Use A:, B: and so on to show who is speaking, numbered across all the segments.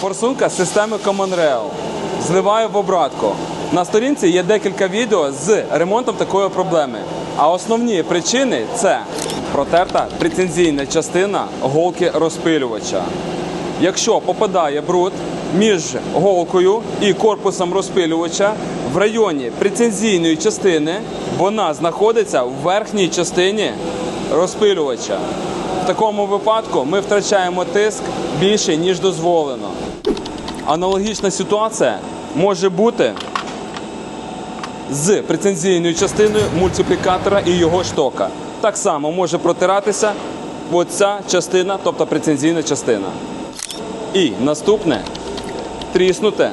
A: форсунка системи Common Rail. Зливаю в обратку. На сторінці є декілька відео з ремонтом такої проблеми. А основні причини це протерта прецензійна частина голки розпилювача. Якщо попадає бруд між голкою і корпусом розпилювача в районі прецензійної частини, вона знаходиться в верхній частині розпилювача. В такому випадку ми втрачаємо тиск більше, ніж дозволено. Аналогічна ситуація може бути з прецензійною частиною мультиплікатора і його штока. Так само може протиратися оця частина, тобто прецензійна частина. І наступне тріснуте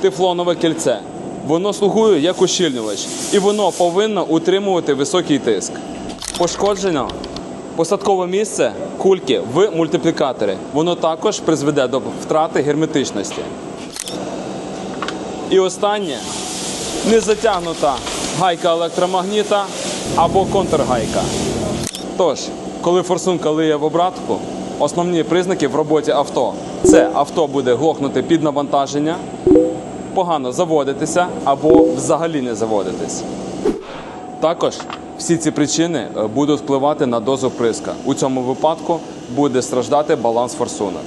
A: тефлонове кільце. Воно слугує як ущільнювач, і воно повинно утримувати високий тиск. Пошкоджено посадкове місце кульки в мультиплікаторі. Воно також призведе до втрати герметичності. І останнє не затягнута гайка електромагніта або контргайка. Тож, коли форсунка лиє в обратку, основні признаки в роботі авто це авто буде глохнути під навантаження, погано заводитися або взагалі не заводитись. Також всі ці причини е, будуть впливати на дозу приска. У цьому випадку буде страждати баланс форсунок.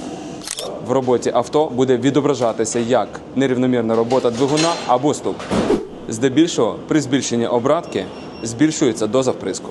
A: В роботі авто буде відображатися як нерівномірна робота двигуна або стук. Здебільшого при збільшенні обратки збільшується доза вприску.